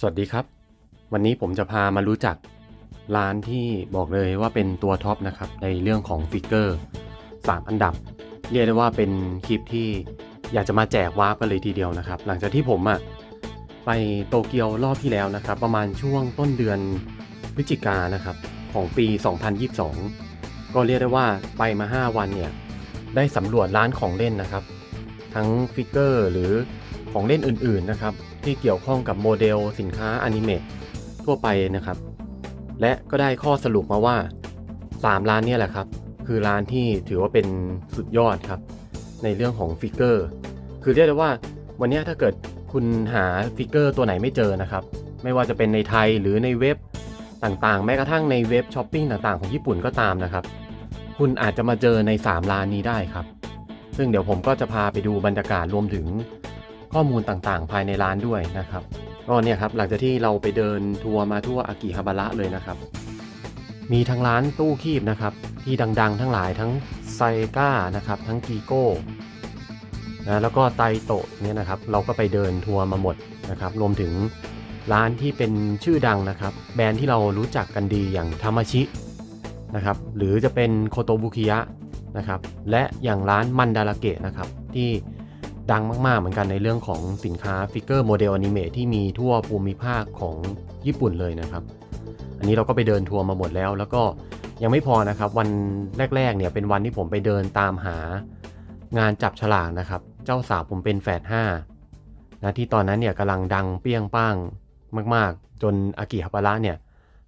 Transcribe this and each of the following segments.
สวัสดีครับ วันนี้ผมจะพามารู้จักร้านที่บอกเลยว่าเป็นตัวท็อปนะครับในเรื่องของฟิกเกอร์3อันดับ เรียกได้ว่าเป็นคลิปที่อยากจะมาแจกวาร์ปกันเลยทีเดียวนะครับ หลังจากที่ผมอะไปโตเกียวรอบที่แล้วนะครับ ประมาณช่วงต้นเดือนพฤศจิกานนะครับของปี 2022 ก็เรียกได้ว่าไปมา 5 วันเนี่ยได้สำรวจร้านของเล่นนะครับ ทั้งฟิกเกอร์หรือของเล่นอื่นๆนะครับ ที่เกี่ยวข้องกับโมเดลสินค้าอนิเมะทั่วไปนะครับ และก็ได้ข้อสรุปมาว่า 3 ร้านนี่แหละครับ คือร้านที่ถือว่าเป็นสุดยอดครับ ในเรื่องของฟิกเกอร์คือเรียกได้ว่าวันนี้ถ้าเกิดคุณหาฟิกเกอร์ตัวไหนไม่เจอนะครับ ไม่ว่าจะเป็นในไทยหรือในเว็บต่างๆ แม้กระทั่งในเว็บช้อปปิ้งต่างๆ ของญี่ปุ่นก็ตามนะครับ คุณอาจจะมาเจอใน 3 ร้านนี้ได้ครับ ซึ่งเดี๋ยวผมก็จะพาไปดูบรรยากาศรวมถึง ข้อมูลต่างๆ ภายในร้านด้วยนะครับก็เนี่ยครับหลังจากที่เราไปเดินทัวร์มาทั่วอากิฮาบาระเลยนะครับ มีทั้งร้านตู้คีบนะครับ ที่ดังๆ ทั้งหลายทั้งไซก้านะครับทั้งกีโก้นะแล้วก็ไตโตะเนี่ยนะครับเราก็ไปเดินทัวร์มาหมดนะครับรวมถึงร้านที่เป็นชื่อดังนะครับ แบรนด์ที่เรารู้จักกันดีอย่างทามาชินะครับหรือจะเป็นโคโตบุคิยะนะครับและอย่างร้านมันดาราเกะนะครับที่ ดังมากๆ เหมือนกันในเรื่องของสินค้าฟิกเกอร์โมเดลอนิเมะที่มีทั่วภูมิภาคของญี่ปุ่นเลยนะครับ อันนี้เราก็ไปเดินทัวร์มาหมดแล้ว แล้วก็ยังไม่พอนะครับวันแรกๆเนี่ยเป็นวันที่ผมไปเดินตามหางานจับฉลากนะครับ เจ้าสาวผมเป็นแฝดห้านะที่ตอนนั้นเนี่ยกำลังดังเปี้ยงป้างมาก ๆ จนอากิฮาบาระเนี่ย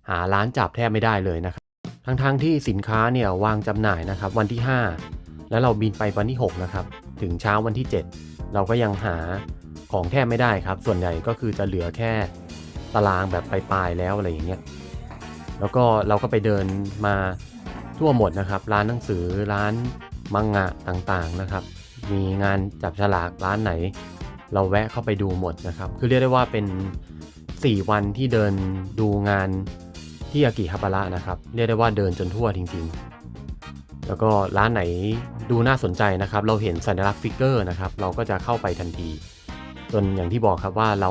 หาร้านจับแทบไม่ได้เลยนะครับทั้งๆทที่สินค้าเนี่ยวางจำหน่ายนะครับวันที่ 5 แล้วเราบินไปวันที่ 6 นะครับ ถึงเช้าวันที่ 7 เราก็ยังหาของแทบไม่ได้ครับ ส่วนใหญ่ก็คือจะเหลือแค่ตารางแบบปลายๆแล้วอะไรอย่างเงี้ย แล้วก็เราก็ไปเดินมาทั่วหมดนะครับ ร้านหนังสือร้านมังงะต่างๆนะครับ มีงานจับฉลากร้านไหน เราแวะเข้าไปดูหมดนะครับ คือเรียกได้ว่าเป็น 4 วันที่เดินดูงานที่อากิฮาบาระนะครับ เรียกได้ว่าเดินจนทั่วจริงๆ แล้วก็ร้านไหน ดูน่าสนใจนะครับ เราเห็นสัญลักษณ์ฟิกเกอร์นะครับ เราก็จะเข้าไปทันที จนอย่างที่บอกครับว่าเรา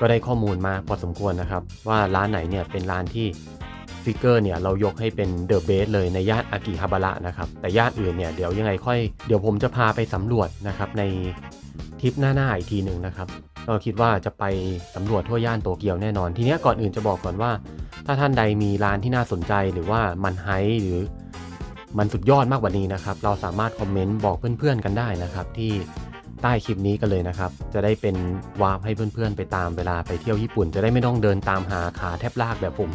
ก็ได้ข้อมูลมาพอสมควรนะครับ ว่าร้านไหนเนี่ยเป็นร้านที่ฟิกเกอร์เนี่ยเรายกให้เป็นเดอะเบสเลยในย่านอากิฮาบาระนะครับ แต่ย่านอื่นเนี่ยเดี๋ยวยังไงค่อยเดี๋ยวผมจะพาไปสำรวจนะครับในทริปหน้าๆอีกทีหนึ่งนะครับก็คิดว่าจะไปสำรวจทั่วย่านโตเกียวแน่นอน ทีนี้ก่อนอื่นจะบอกก่อนว่า ถ้าท่านใดมีร้านที่น่าสนใจหรือว่ามันไฮหรือ มันสุดยอดมากกว่านี้นะครับ เราสามารถคอมเมนต์บอกเพื่อนๆกันได้นะครับ ที่ใต้คลิปนี้กันเลยนะครับ จะได้เป็นวาร์ปให้เพื่อนๆ ไปตามเวลาไปเที่ยวญี่ปุ่น จะได้ไม่ต้องเดินตามหาขาแทบลากแบบผม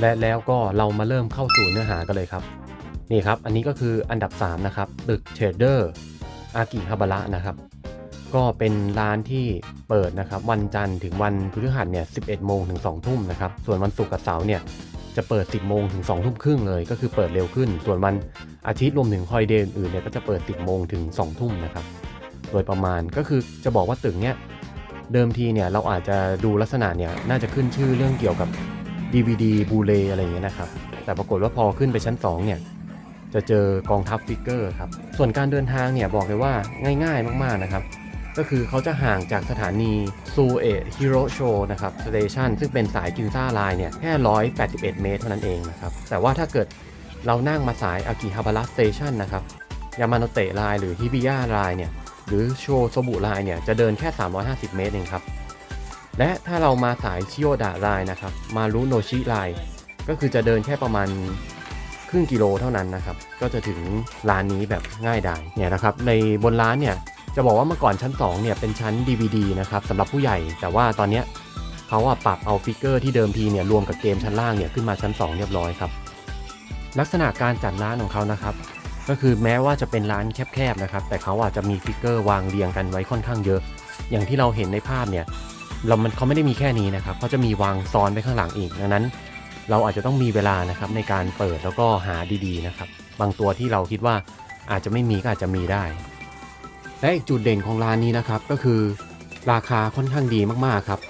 และแล้วก็เรามาเริ่มเข้าสู่เนื้อหากันเลยครับ นี่ครับ อันนี้ก็คืออันดับ 3 นะครับ ตึกเทรดเดอร์อากิฮาบาระนะครับก็เป็นร้านที่เปิดนะครับ วันจันทร์ถึงวันพฤหัสเนี่ย11 โมงถึง 2 ทุ่มนะครับ ส่วนวันศุกร์กับเสาร์เนี่ย จะเปิด 10 โมงถึง2ทุ่มครึ่งเลย ก็คือเปิดเร็วขึ้น ส่วนวันอาทิตย์รวมถึงฮอลิเดย์อื่นเนี่ยก็จะเปิด 10 โมงถึง2ทุ่มนะครับ โดยประมาณก็คือจะบอกว่าตึกเนี่ยเดิมทีเนี่ยเราอาจจะดูลักษณะเนี่ยน่าจะขึ้นชื่อเรื่องเกี่ยวกับ DVD บูเลอะไรอย่างเงี้ยนะครับ แต่ปรากฏว่าพอขึ้นไปชั้น 2 เนี่ยจะเจอกองทัพฟิกเกอร์ครับ ส่วนการเดินทางเนี่ยบอกเลยว่าง่ายๆมากๆนะครับ ก็คือเขาจะห่างจากสถานีซูเอะฮิโรโชนะครับสเตชันซึ่งเป็นสายกินซ่าไลน์เนี่ยแค่ 181 เมตรเท่านั้นเองนะครับ แต่ว่าถ้าเกิดเรานั่งมาสายอากิฮาบาระสเตชันนะครับยามาโนเตะไลน์หรือฮิบิยะไลน์เนี่ยหรือโชโซบุไลน์เนี่ยจะเดินแค่ 350 เมตรเองครับ และถ้าเรามาสายชิโอดะไลน์นะครับมารุโนชิไลน์ก็คือจะเดินแค่ประมาณครึ่งกิโลเท่านั้นนะครับ ก็จะถึงร้านนี้แบบง่ายดายเนี่ยนะครับ ในบนร้านเนี่ย จะบอกว่าเมื่อก่อนชั้น 2 เนี่ยเป็นชั้น DVD นะครับสำหรับผู้ใหญ่ แต่ว่าตอนเนี้ยเขาอะปรับเอาฟิกเกอร์ที่เดิมทีเนี่ยรวมกับเกมชั้นล่างเนี่ยขึ้นมาชั้น 2 เรียบร้อยครับ ลักษณะการจัดร้านของเขานะครับ ก็คือแม้ว่าจะเป็นร้านแคบๆนะครับ แต่เขาอาจจะมีฟิกเกอร์วางเรียงกันไว้ค่อนข้างเยอะ อย่างที่เราเห็นในภาพเนี่ยเรามันเขาไม่ได้มีแค่นี้นะครับเขาจะมีวางซ้อนไว้ข้างหลังอีกดังนั้น เราอาจจะต้องมีเวลานะครับในการเปิดแล้วก็หาดีๆนะครับ บางตัวที่เราคิดว่าอาจจะไม่มีก็อาจจะมีได้ และอีกจุดเด่นของร้านนี้นะครับก็คือราคาค่อนข้างดีมากๆครับ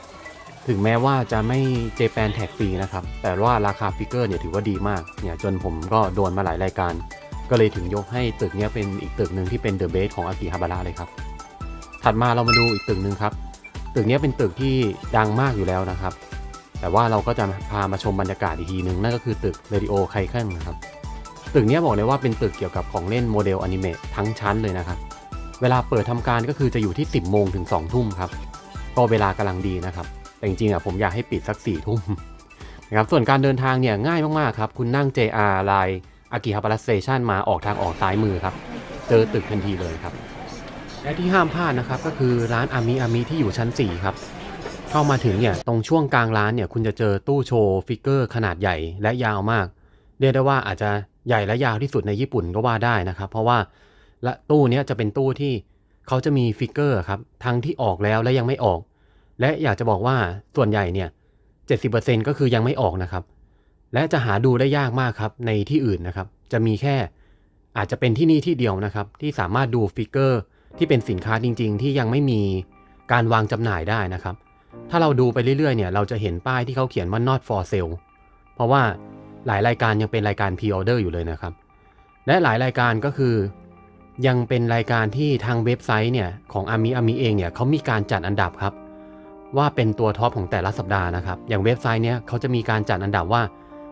ถึงแม้ว่าจะไม่เจแปนแท็กฟรีนะครับ แต่ว่าราคาฟิกเกอร์เนี่ยถือว่าดีมากเนี่ยจนผมก็โดนมาหลายรายการ ก็เลยถึงยกให้ตึกนี้เป็นอีกตึกหนึ่งที่เป็นเดอะเบสของอากิฮาบาระเลยครับ ถัดมาเรามาดูอีกตึกหนึ่งครับ ตึกนี้เป็นตึกที่ดังมากอยู่แล้วนะครับ แต่ว่าเราก็จะพามาชมบรรยากาศอีกทีหนึ่งนั่นก็คือตึก Radio k i k e n นะครับ ตึกนี้บอกเลยว่าเป็นตึกเกี่ยวกับของเล่นโมเดลอนิเมะทั้งชั้นเลยนะครับ เวลาเปิดทำการก็คือจะอยู่ที่ 10 โมงถึง 2 ทุ่มครับ ก็เวลากำลังดีนะครับ แต่จริงๆอะผมอยากให้ปิดสัก 4 ทุ่มนะครับ ส่วนการเดินทางเนี่ยง่ายมากๆครับ คุณนั่ง JR ไลน์อากิฮาบารัสเซชันมาออกทางออกซ้ายมือครับ เจอตึกทันทีเลยครับ และที่ห้ามพลาดนะครับก็คือร้านอามิอามิที่อยู่ชั้น 4 ครับ เข้ามาถึงเนี่ยตรงช่วงกลางร้านเนี่ยคุณจะเจอตู้โชว์ฟิกเกอร์ขนาดใหญ่และยาวมาก เรียกได้ว่าอาจจะใหญ่และยาวที่สุดในญี่ปุ่นก็ว่าได้นะครับ เพราะว่า และตู้นี้จะเป็นตู้ที่เขาจะมีฟิกเกอร์ครับ ทั้งที่ออกแล้วและยังไม่ออก และอยากจะบอกว่าส่วนใหญ่เนี่ย 70%ก็คือยังไม่ออกนะครับ และจะหาดูได้ยากมากครับในที่อื่นนะครับ จะมีแค่อาจจะเป็นที่นี่ที่เดียวนะครับ ที่สามารถดูฟิกเกอร์ที่เป็นสินค้าจริง ๆ ที่ยังไม่มีการวางจำหน่ายได้นะครับ ถ้าเราดูไปเรื่อยๆเนี่ยเราจะเห็นป้ายที่เขาเขียนว่า not for sale เพราะว่าหลายรายการยังเป็นรายการ pre-order อยู่เลยนะครับ และหลายรายการก็คือ ยังเป็นรายการที่ทางเว็บไซต์เนี่ยของอามิอามิเองเนี่ยเขามีการจัดอันดับครับ ว่าเป็นตัวท็อปของแต่ละสัปดาห์นะครับ อย่างเว็บไซต์เนี้ยเขาจะมีการจัดอันดับว่า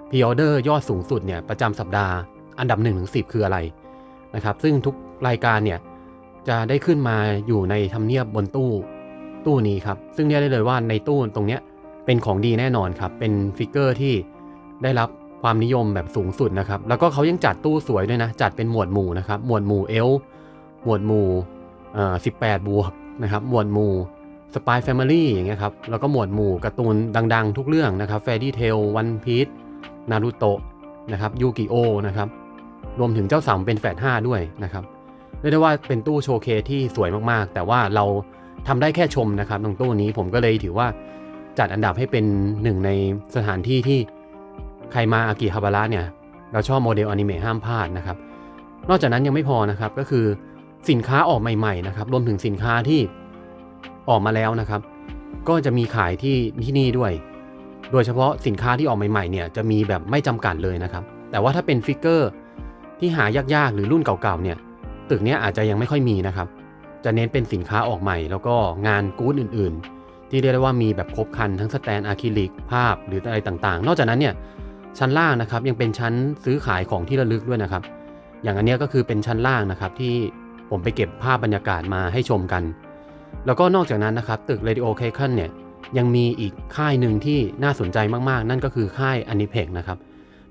pre-order ยอดสูงสุดเนี่ยประจำสัปดาห์อันดับ1นถึงสิคืออะไรนะครับ ซึ่งทุกรายการเนี่ยจะได้ขึ้นมาอยู่ในทำเนียบบนตู้ตู้นี้ครับ ซึ่งเรียกได้เลยว่าในตู้ตรงเนี้ยเป็นของดีแน่นอนครับ เป็นฟิกเกอร์ที่ได้รับ ความนิยมแบบสูงสุดนะครับ แล้วก็เขายังจัดตู้สวยด้วยนะ จัดเป็นหมวดหมู่นะครับ หมวดหมู่เอล หมวดหมู่เอ่อ18บวกนะครับ หมวดหมู่สปายแฟมิลี่อย่างเงี้ยครับ แล้วก็หมวดหมู่การ์ตูนดัง ๆ ทุกเรื่องนะครับแฟรี่เทลวันพีชนารูโตะนะครับยูกิโอนะครับ รวมถึงเจ้าสาวเป็นแฝด5ด้วยนะครับเรียกได้ว่าเป็นตู้โชว์เคสที่สวยมากๆ แต่ว่าเราทำได้แค่ชมนะครับตรงตู้นี้ผมก็เลยถือว่าจัดอันดับให้เป็นหนึ่งในสถานที่ที่ ใครมาอากิฮาบาระเนี่ยเราชอบโมเดลอนิเมะห้ามพลาดนะครับ นอกจากนั้นยังไม่พอนะครับก็คือสินค้าออกใหม่ๆนะครับรวมถึงสินค้าที่ออกมาแล้วนะครับ ก็จะมีขายที่ที่นี่ด้วย โดยเฉพาะสินค้าที่ออกใหม่ๆเนี่ยจะมีแบบไม่จำกัดเลยนะครับ แต่ว่าถ้าเป็นฟิกเกอร์ที่หายากๆ หรือรุ่นเก่าๆเนี่ยตึกนี้อาจจะยังไม่ค่อยมีนะครับ จะเน้นเป็นสินค้าออกใหม่ แล้วก็งานกู๊ดอื่น ๆ ที่เรียกได้ว่ามีแบบครบครันทั้งสแตนอะคริลิกภาพหรืออะไรต่างๆ นอกจากนั้นเนี่ย ชั้นล่างนะครับยังเป็นชั้นซื้อขายของที่ระลึกด้วยนะครับ อย่างอันนี้ก็คือเป็นชั้นล่างนะครับที่ผมไปเก็บภาพบรรยากาศมาให้ชมกัน แล้วก็นอกจากนั้นนะครับตึก Radio k a k e n เนี่ยยังมีอีกค่ายหนึ่งที่น่าสนใจมากๆ นั่นก็คือค่าย a n i p e c นะครับ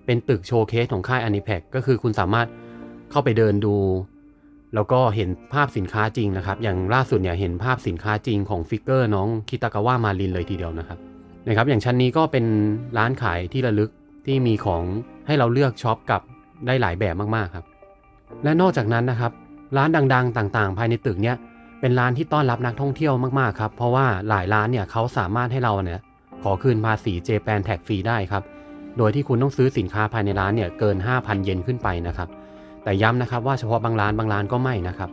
เป็นตึกโชว์เคสของค่าย a n i p e c ก็คือคุณสามารถเข้าไปเดินดู แล้วก็เห็นภาพสินค้าจริงนะครับ อย่างล่าสุดเนี่ยเห็นภาพสินค้าจริงของฟิกเกอร์น้องคิตากาวะมารินเลยทีเดียวนะครับนะครับ อย่างชั้นนี้ก็เป็นร้านขายที่ระลึก ที่มีของให้เราเลือกช็อปกับได้หลายแบบมากๆครับ และนอกจากนั้นนะครับ ร้านดังๆ ต่างๆ ภายในตึกเนี้ยเป็นร้านที่ต้อนรับนักท่องเที่ยวมากๆครับเพราะว่าหลายร้านเนี่ยเขาสามารถให้เราเนี่ยขอคืนภาษีเจแปนแท็กฟรีได้ครับ โดยที่คุณต้องซื้อสินค้าภายในร้านเนี่ยเกิน 5,000 เยนขึ้นไปนะครับ แต่ย้ำนะครับว่าเฉพาะบางร้านบางร้านก็ไม่นะครับ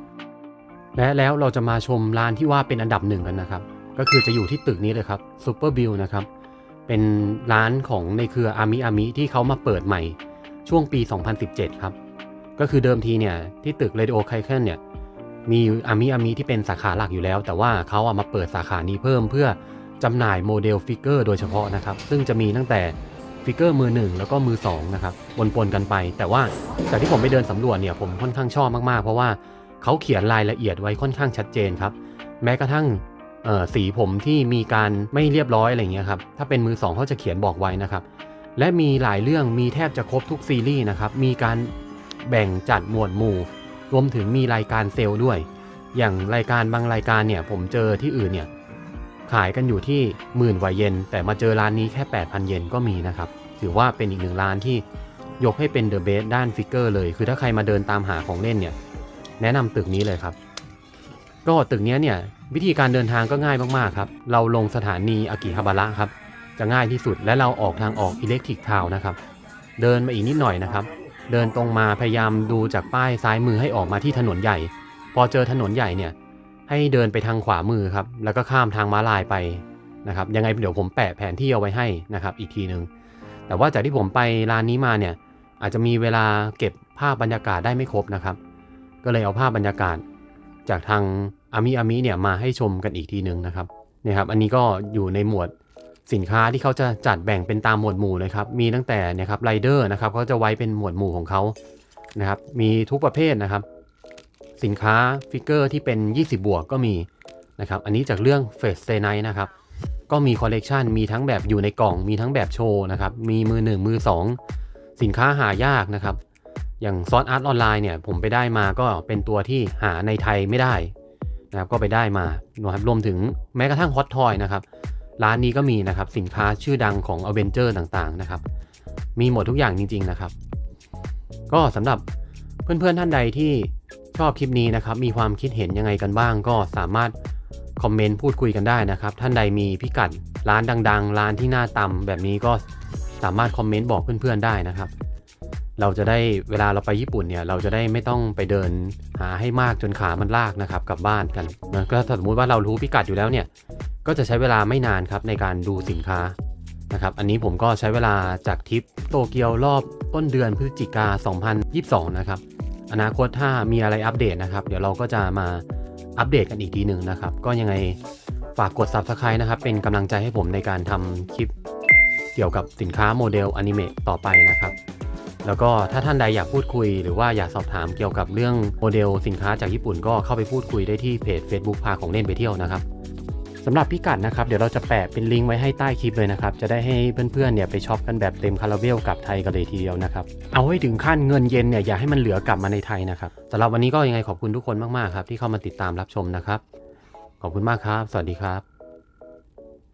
และแล้วเราจะมาชมร้านที่ว่าเป็นอันดับหนึ่งกันนะครับ ก็คือจะอยู่ที่ตึกนี้เลยครับซูเปอร์บิลนะครับ เป็นร้านของในเครืออามิอามิที่เขามาเปิดใหม่ช่วงปี 2017 ครับ ก็คือเดิมทีเนี่ยที่ตึก Radio k a i k e n เนี่ยมีอามิอามิที่เป็นสาขาหลักอยู่แล้ว แต่ว่าเขาเอะมาเปิดสาขานี้เพิ่มเพื่อจำหน่ายโมเดลฟิกเกอร์โดยเฉพาะนะครับ ซึ่งจะมีตั้งแต่ฟิกเกอร์มือหนึ่งแล้วก็มือสองนะครับปนๆกันไป แต่ว่าจากที่ผมไปเดินสำรวจเนี่ยผมค่อนข้างชอบมากๆ เพราะว่าเขาเขียนรายละเอียดไว้ค่อนข้างชัดเจนครับ แม้กระทั่ง สีผมที่มีการไม่เรียบร้อยอะไรเงี้ยครับถ้าเป็นมือสองเขาจะเขียนบอกไว้นะครับ และมีหลายเรื่องมีแทบจะครบทุกซีรีส์นะครับมีการแบ่งจัดหมวดหมู่ รวมถึงมีรายการเซลล์ด้วย อย่างรายการบางรายการเนี่ยผมเจอที่อื่นเนี่ยขายกันอยู่ที่หมื่นกว่าเยนแต่มาเจอร้านนี้แค่ 8,000 เยนก็มีนะครับ ถือว่าเป็นอีกหนึ่งร้านที่ยกให้เป็นเดอะเบสด้านฟิกเกอร์เลย คือถ้าใครมาเดินตามหาของเล่นเนี่ย แนะนำตึกนี้เลยครับ ก็ตึกนี้เนี่ย วิธีการเดินทางก็ง่ายมากๆครับ เราลงสถานีอากิฮาบาระครับ จะง่ายที่สุดและเราออกทางออกอิเล็กทริกทาวนะครับ เดินมาอีกนิดหน่อยนะครับ เดินตรงมาพยายามดูจากป้ายซ้ายมือให้ออกมาที่ถนนใหญ่ พอเจอถนนใหญ่เนี่ย ให้เดินไปทางขวามือครับ แล้วก็ข้ามทางม้าลายไปนะครับ ยังไงเดี๋ยวผมแปะแผนที่เอาไว้ให้นะครับ อีกทีหนึ่งแต่ว่าจากที่ผมไปร้านนี้มาเนี่ย อาจจะมีเวลาเก็บภาพบรรยากาศได้ไม่ครบนะครับ ก็เลยเอาภาพบรรยากาศจากทาง อามิอามิเนี่ยมาให้ชมกันอีกทีนึงนะครับนเนี่ยครับอันนี้ก็อยู่ในหมวดสินค้าที่เขาจะจัดแบ่งเป็นตามหมวดหมู่เลยครับ มีตั้งแต่นะครับไรเดอร์นะครับเขาจะไว้เป็นหมวดหมู่ของเขานะครับ มีทุกประเภทนะครับ สินค้าฟิกเกอร์ที่เป็น 20 บวกก็มีนะครับ อันนี้จากเรื่องเฟสเซไนนะครับ ก็มีคอลเลกชันมีทั้งแบบอยู่ในกล่อง มีทั้งแบบโชว์นะครับ มีมือ 1 มือ 2 สินค้าหายากนะครับ อย่างซอสอาร์ตออนไลน์เนี่ยผมไปได้มาก็เป็นตัวที่หาในไทยไม่ได้ นะครับก็ไปได้มานะครับรวมถึงแม้กระทั่งฮอตทอยนะครับร้านนี้ก็มีนะครับสินค้าชื่อดังของ a v e n g e r ต่างๆนะครับมีหมดทุกอย่างจริง ๆนะครับ ก็สำหรับเพื่อนๆท่านใดที่ชอบคลิปนี้นะครับ มีความคิดเห็นยังไงกันบ้าง ก็สามารถคอมเมนต์พูดคุยกันได้นะครับ ท่านใดมีพิกัดร้านดัง ๆ ร้านที่หน้าต่ำแบบนี้ก็สามารถคอมเมนต์บอกเพื่อนๆได้นะครับ เราจะได้เวลาเราไปญี่ปุ่นเนี่ย เราจะได้ไม่ต้องไปเดิน หาให้มากจนขามันลากนะครับกลับบ้านกันนะก็ถ้าสมมุติว่าเรารู้พิกัดอยู่แล้วเนี่ยก็จะใช้เวลาไม่นานครับในการดูสินค้านะครับอันนี้ผมก็ใช้เวลาจากทริปโตเกียวรอบต้นเดือนพฤศจิกา 2022 นะครับ อนาคตถ้ามีอะไรอัปเดตนะครับ เดี๋ยวเราก็จะมาอัปเดตกันอีกทีหนึ่งนะครับ ก็ยังไงฝากกด Subscribe นะครับ เป็นกำลังใจให้ผมในการทำคลิปเกี่ยวกับสินค้าโมเดลอนิเมะต่อไปนะครับ แล้วก็ถ้าท่านใดอยากพูดคุย หรือว่าอยากสอบถามเกี่ยวกับเรื่องโมเดลสินค้าจากญี่ปุ่นก็เข้าไปพูดคุยได้ที่เพจ Facebook พาของเล่นไปเที่ยวนะครับสำหรับพิกัดนะครับเดี๋ยวเราจะแปะเป็นลิงก์ไว้ให้ใต้คลิปเลยนะครับ จะได้ให้เพื่อนๆเนี่ยไปช็อปกันแบบเต็มคาราเบลกับไทยกันเลยทีเดียวนะครับ เอาให้ถึงขั้นเงินเย็นเนี่ยอย่าให้มันเหลือกลับมาในไทยนะครับสำหรับวันนี้ก็ยังไงขอบคุณทุกคนมากๆครับที่เข้ามาติดตามรับชมนะครับ ขอบคุณมากครับ สวัสดีครับ